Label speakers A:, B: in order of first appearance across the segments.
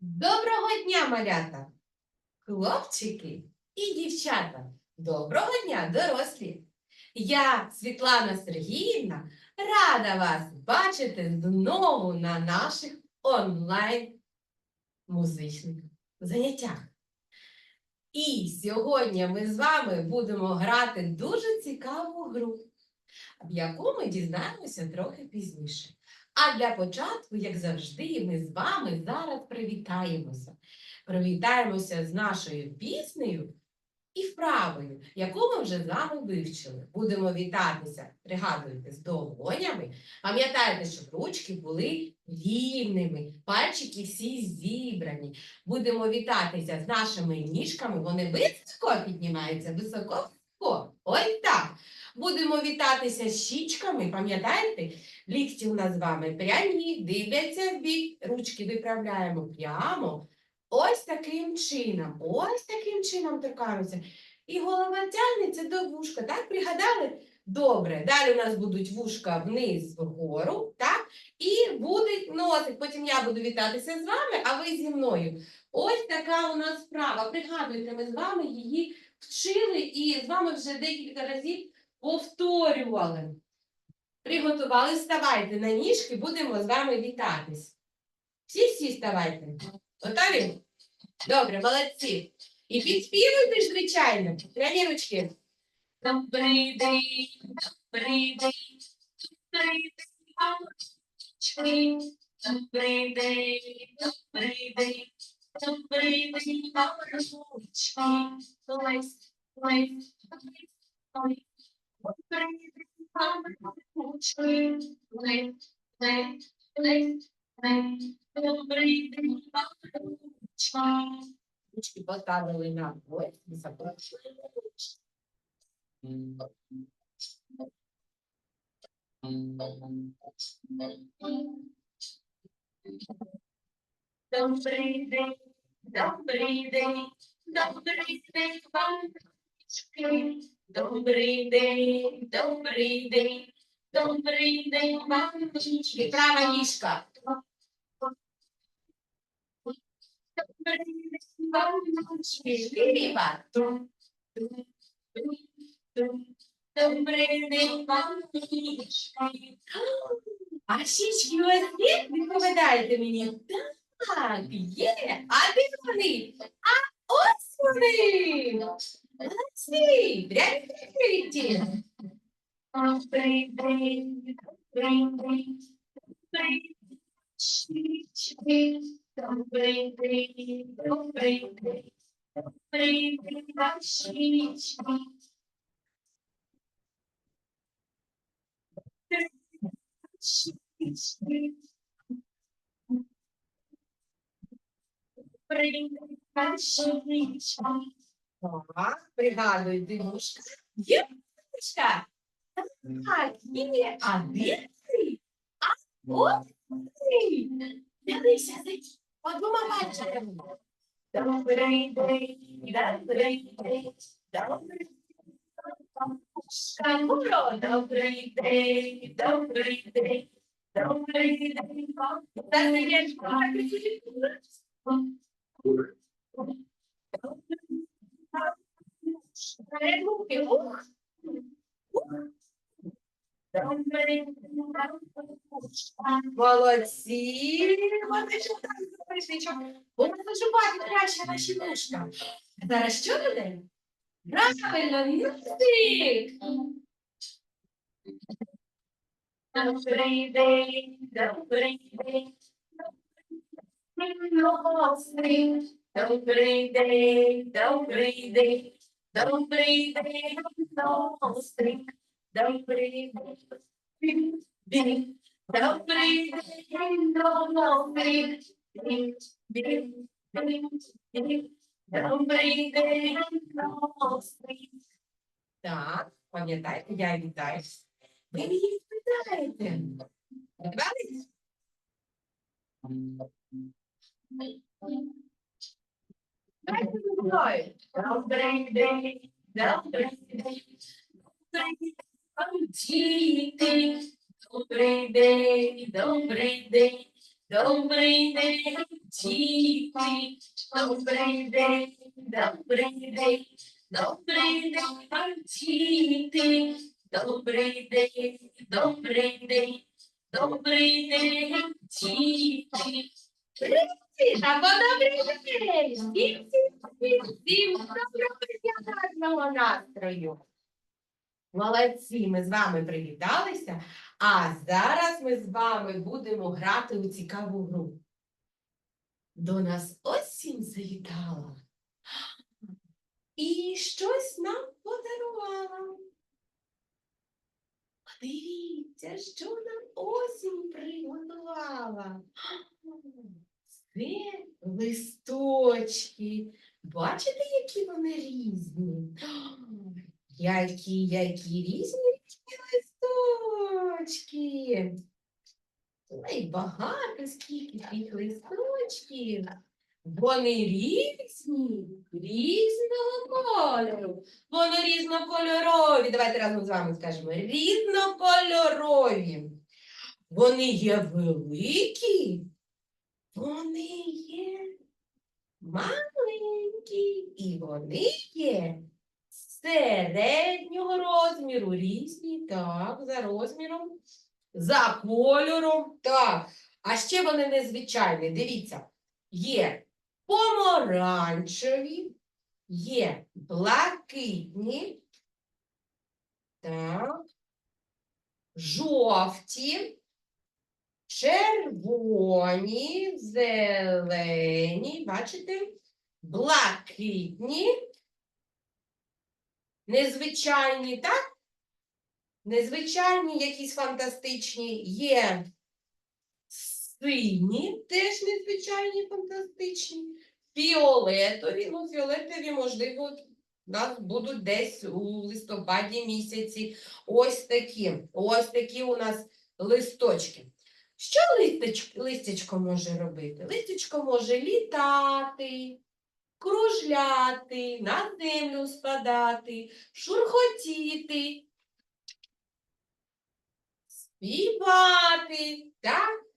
A: Доброго дня, малята, хлопчики і дівчата. Доброго дня, дорослі. Я, Світлана Сергіївна, рада вас бачити знову на наших онлайн музичних заняттях. І сьогодні ми з вами будемо грати дуже цікаву гру, в яку ми дізнаємося трохи пізніше. А для початку, як завжди, ми з вами зараз привітаємося. Привітаємося з нашою піснею і вправою, яку ми вже з вами вивчили. Будемо вітатися, пригадуйте, з долонями. Пам'ятайте, щоб ручки були рівними, пальчики всі зібрані. Будемо вітатися з нашими ніжками, вони високо піднімаються, високо. високо. Ось так. Будемо вітатися щічками, пам'ятаєте? Лікті у нас з вами прямі, дивляться в бік, ручки виправляємо прямо. Ось таким чином, ось таким чином торкаємося. І голова тягнеться до вушка, так? Пригадали? Добре. Далі у нас будуть вушка вниз вгору, так? І буде носик. Потім я буду вітатися з вами, а ви зі мною. Ось така у нас справа. Пригадуйте, ми з вами її вчили і з вами вже декілька разів повторювали. Приготували, ставайте на ніжки, будемо з вами вітатись. Всі-всі ставайте. Готові? Добре, молодці. І підспівуйте ж, звичайно. Прямі ручки.
B: Добрий день, добрий день, добрий день. Добрий день, добрий день, добрий день. Добрий день, мамочки. Лесь, лесь, лесь, лесь. Добрий день, мамочки.
A: Ручки поставили на ось, запрошуємо ручки.
B: Добрий день, добрий день, добрий день. Добрий день, мамочки.
A: права ніжка.
B: Добрий день, мамочки.
A: Ліва.
B: Добрий день, мамочки.
A: А щічки ось є? Відповідайте мені. Так, є. А де вони? А ось вони. Молодці. Прямо відкриті.
B: Добрий день, добрий день, добрий день, щічки. Добрий день, добрий день, добрий день, ваші щічки. Щічки. Добрий день, ваші щічки.
A: Так, пригадуйте вушка. Є вушка? Так, є. А де ти? А от ти. Дивися, зайчик. Подума пальчиками.
B: Добрий день, добрий день, добрий Шкамуро, добрий день, добрий день, добрий день, вам.
A: Та не є ж, так, і
B: Перегуки, ух. Добрий день,
A: Молодці. Вони що так записничок. Будемо заживати краще наші вушка. Зараз що буде? Правильно, мюзик.
B: Добрий день, добрий день. Носик. Добрий день, добрий день, добрий день, носик. Добрий день, день, добрий день, носик. День, день, день, день, добрий день, носик.
A: Так, пам'ятайте, я вітаю. Ви мені відповідаєте. Готувались? Давайте зі мною.
B: Добрий день, добрий день, добрий день, діти. Добрий день, добрий день, добрий день, діти, добрий день, добрий день, добрий день, вам діти, добрий день, добрий день, добрий день, діти.
A: Та добрий день! Всім! Молодці, ми з вами привіталися, а зараз ми з вами будемо грати у цікаву гру. До нас осінь завітала і щось нам подарувала. Подивіться, що нам осінь приготувала. Це листочки. Бачите, які вони різні? Які, які різні листочки. Ой, багато скільки тих листочків. Вони різні, різного кольору. Вони різнокольорові. Давайте разом з вами скажемо. Різнокольорові. Вони є великі, вони є маленькі, і вони є середнього розміру, різні, так, за розміром, за кольором, так. А ще вони незвичайні. Дивіться, є помаранчеві, є блакитні, так, жовті, червоні, зелені, бачите, блакитні, незвичайні, так? Незвичайні, якісь фантастичні, є сині, теж незвичайні, фантастичні, фіолетові, ну, фіолетові, можливо, у нас будуть десь у листопаді місяці. Ось такі, ось такі у нас листочки. Що листячко може робити? Листячко може літати, кружляти, на землю спадати, шурхотіти, співати, так?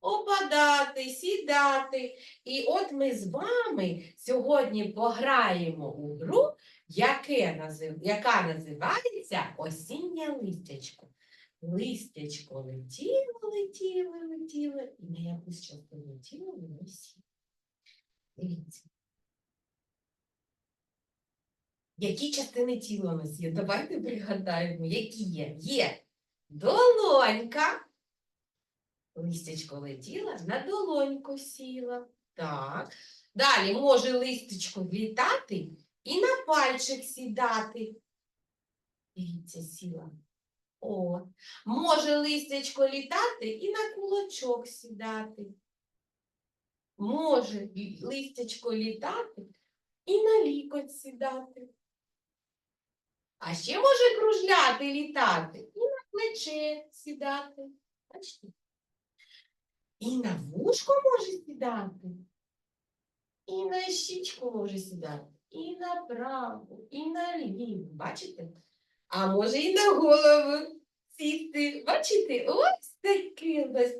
A: опадати, сідати. І от ми з вами сьогодні пограємо у гру, яке яка називається осіннє листячко. Листячко летіло, летіло, летіло, і на якусь частину тіла воно сіло. Дивіться. Які частини тіла у нас є? Давайте пригадаємо, які є. Є долонька. Листячко летіла, на долоньку сіла. Так. Далі може листечко злітати і на пальчик сідати. Дивіться, сіла. О, може листячко літати і на кулачок сідати. Може листячко літати і на лікоть сідати. А ще може кружляти літати і на плече сідати. Бачите? І на вушко може сідати, і на щічку може сідати, і на праву, і на ліву. Бачите? А може і на голову сісти. Бачите? Ось таке нас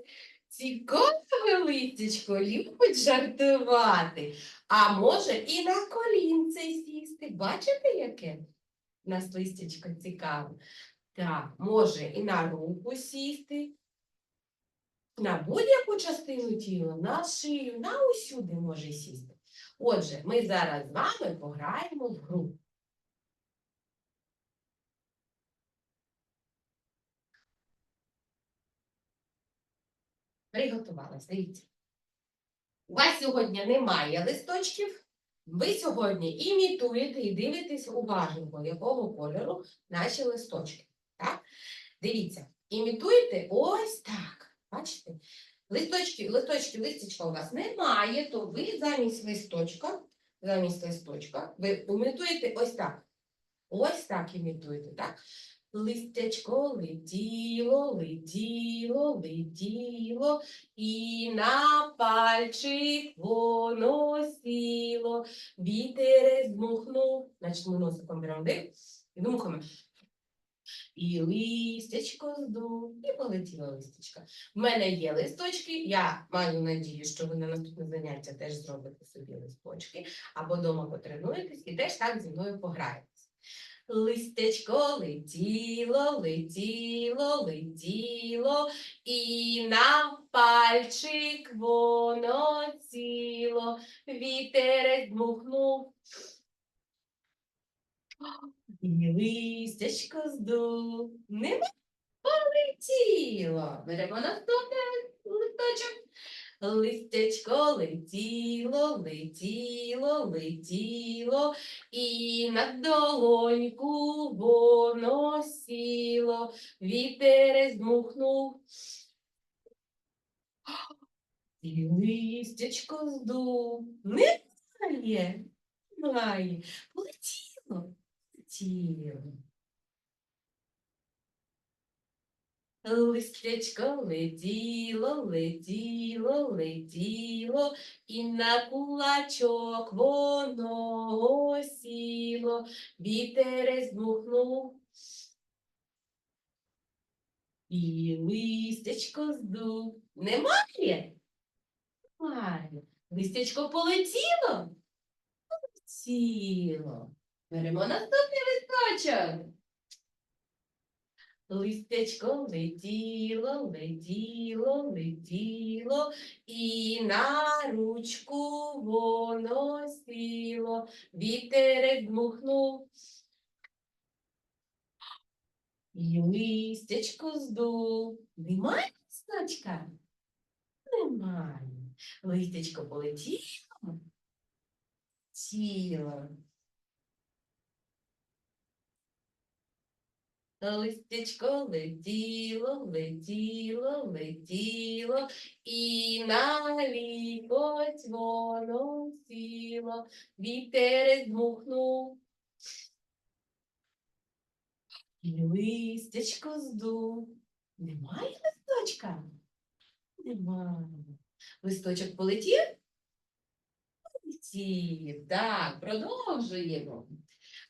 A: цікаве листячко, любить жартувати. А може і на колінце сісти. Бачите, яке? Нас листячко цікаве. Так, може і на руку сісти, на будь-яку частину тіла, на шию, на усюди може сісти. Отже, ми зараз з вами пограємо в гру. Приготувалась, дивіться. У вас сьогодні немає листочків. Ви сьогодні імітуєте і дивитесь уважно, якого кольору наші листочки. Так? Дивіться, імітуєте ось так. Бачите? Листочки, листочки, листочка у вас немає, то ви замість листочка, замість листочка, ви імітуєте ось так. Ось так імітуєте, так? Листячко летіло, летіло, летіло, і на пальчик воно сіло. Вітер дмухнув, значить ми носиком беремо дих і дмухаємо. І листячко здув, і полетіла листячка. В мене є листочки, я маю надію, що ви на наступне заняття теж зробите собі листочки, або вдома потренуєтесь і теж так зі мною пограєтесь. Листечко летіло, летіло, летіло, і на пальчик воно ціло, вітерець дмухнув. І листячко здув, не полетіло. Беремо наступний листочок. Листячко летіло, летіло, летіло, і на долоньку воно сіло, вітерець дмухнув. І листячко здув. Немає, немає. Полетіло, полетіло. Листячко летіло, летіло, летіло, і на кулачок воно сіло, вітерець дмухнув. І листячко здув. Немає? Немає. Листячко полетіло? Полетіло. Беремо наступний листочок. Листячко летіло, летіло, летіло, і на ручку воно сіло, вітерець дмухнув. І листячко здув. Немає листочка? Немає. Листячко полетіло? Тіло. Листячко летіло, летіло, летіло, і на лікоть воно сіло, вітерець дмухнув. Листячко здув. Немає листочка? Немає. Листочок полетів? Полетів. Так, продовжуємо.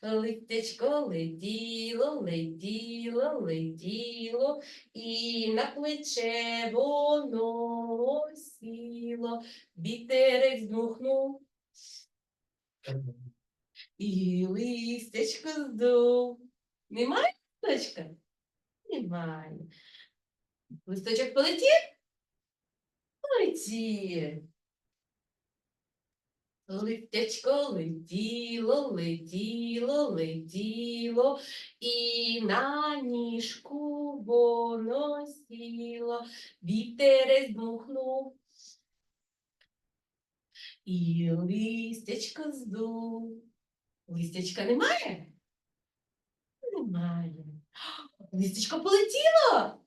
A: Листячко летіло, летіло, летіло, і на плече воно сіло, вітерець дмухнув. І листячко здув. Немає листочка? Немає. Листочок полетів? Полетів. Листячко летіло, летіло, летіло, і на ніжку воно сіло, вітерець дмухнув. І листячко здув. Листячка немає? Немає. Листячко полетіло?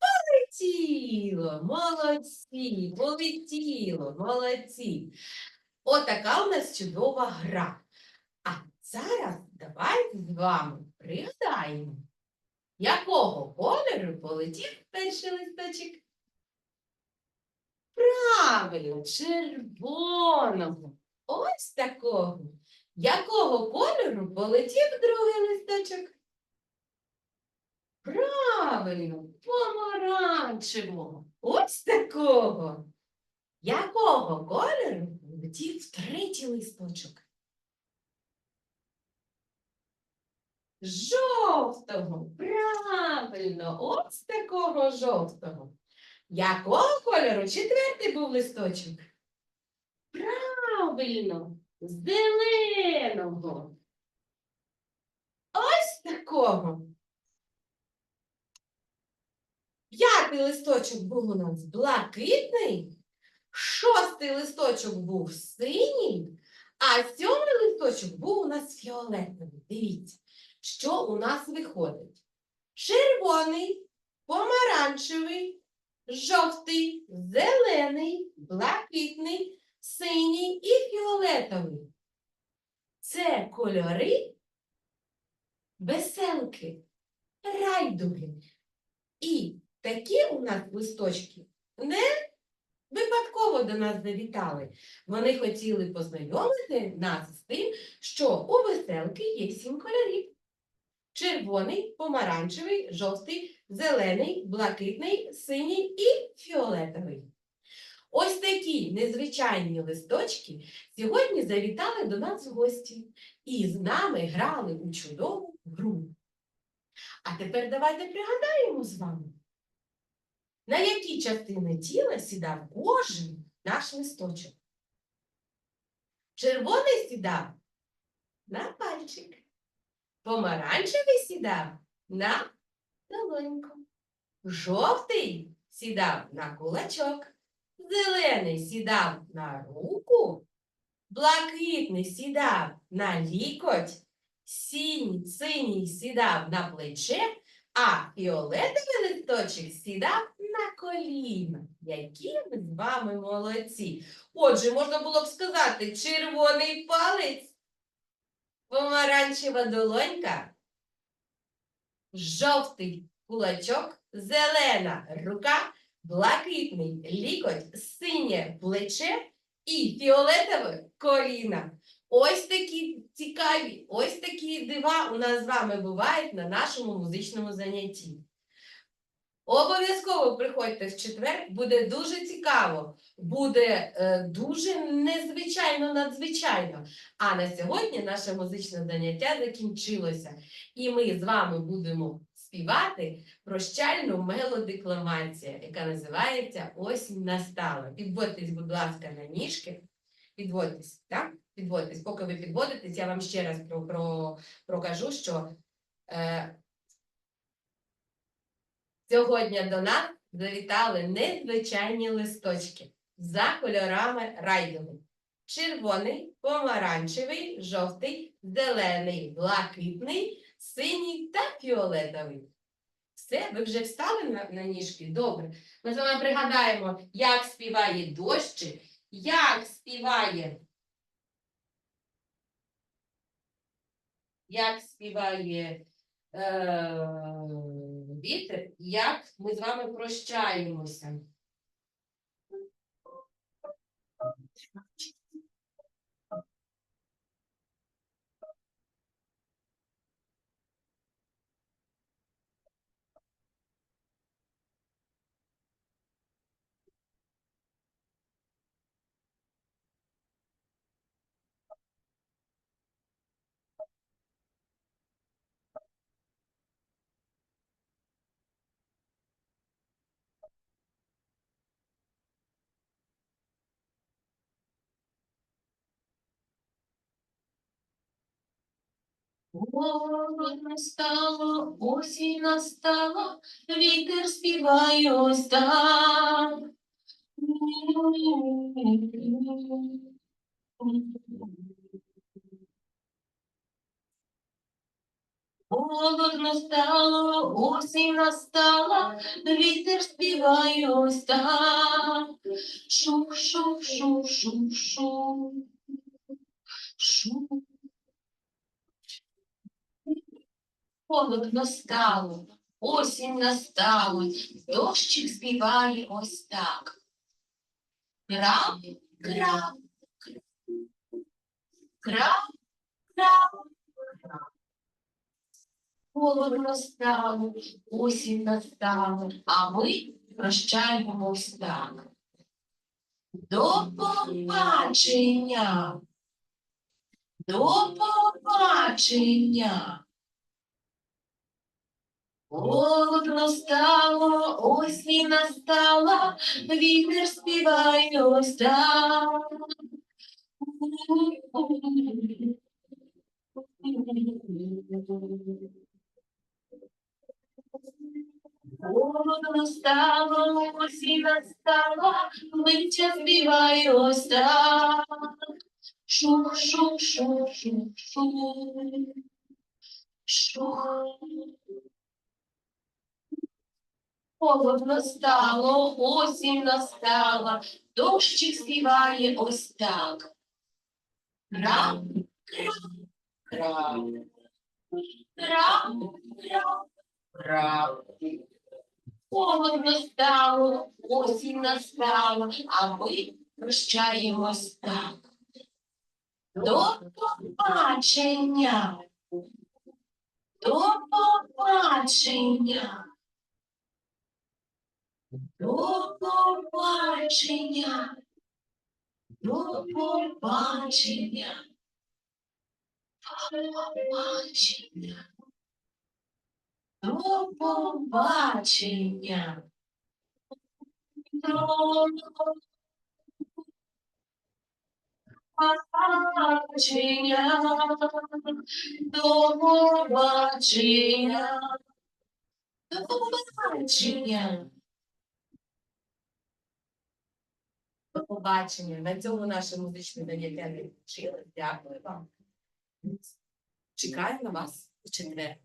A: Полетіло, молодці, полетіло, молодці. Отака у нас чудова гра. А зараз давайте з вами пригадаємо, якого кольору полетів перший листочок? Правильно, червоного. Ось такого. Якого кольору полетів другий листочок? Правильно, помаранчевого. Ось такого. Якого кольору полетів третій листочок? Жовтого. Правильно, ось такого жовтого. Якого кольору четвертий був листочок? Правильно, зеленого. Ось такого. П'ятий листочок був у нас блакитний, шостий листочок був синій, а сьомий листочок був у нас фіолетовий. Дивіться, що у нас виходить. Червоний, помаранчевий, жовтий, зелений, блакитний, синій і фіолетовий. Це кольори веселки, райдуги. І такі у нас листочки не випадково до нас завітали. Вони хотіли познайомити нас з тим, що у веселки є сім кольорів. червоний, помаранчевий, жовтий, зелений, блакитний, синій і фіолетовий. Ось такі незвичайні листочки сьогодні завітали до нас в гості і з нами грали у чудову гру. А тепер давайте пригадаємо з вами, на які частини тіла сідав кожен наш листочок. Червоний сідав на пальчик, помаранчевий сідав на долоньку, жовтий сідав на кулачок, зелений сідав на руку, блакитний сідав на лікоть, синій, синій сідав на плече, а фіолетовий листочок сідав на коліна. Які ми з вами молодці! Отже, можна було б сказати червоний палець, помаранчева долонька, жовтий кулачок, зелена рука, блакитний лікоть, синє плече і фіолетове коліна. Ось такі цікаві, ось такі дива у нас з вами бувають на нашому музичному занятті. Обов'язково приходьте в четвер, буде дуже цікаво, буде е, дуже незвичайно надзвичайно. А на сьогодні наше музичне заняття закінчилося, і ми з вами будемо співати прощальну мелодикламацію, яка називається Осінь настала. Підводьтесь, будь ласка, на ніжки. Підводьтесь, так? Підводьтесь. Поки ви підводитесь, я вам ще раз про, про, прокажу, що е, сьогодні до нас завітали незвичайні листочки за кольорами райдуги. Червоний, помаранчевий, жовтий, зелений, блакитний, синій та фіолетовий. Все, ви вже встали на, на ніжки? Добре. Ми з вами пригадаємо, як співає дощик, як співає. Як співає е, вітер, як ми з вами прощаємося.
B: Осінь настало, осінь настала, вітер співає ось так. Холодно стало, осінь настала, вітер співає ось так. Шух, шух, шух, шух. Шух. Холодно стало, осінь настала, дощик співає ось так. Крав, крав, крав, крав, крав. Холодно стало, осінь настала, а ми прощаємось так. До побачення. До побачення. Холодно стало, осінь настала, вітер співає ось так. Холодно стало, осінь настала, витя співає ось так. Шух, шух, шух, шух, шух. Шух. Холодно стало, осінь настала, дощик співає ось так. Крав, крав, крав, крав, крав. Холодно стало, осінь настала, а ми прощаємось так. До побачення. До побачення. До побачення. До побачення. До побачення. До побачення. До побачення. До побачення. До побачення.
A: До побачення. На цьому наше музичне вчили. Дякую вам. Чекаю на вас у четвер.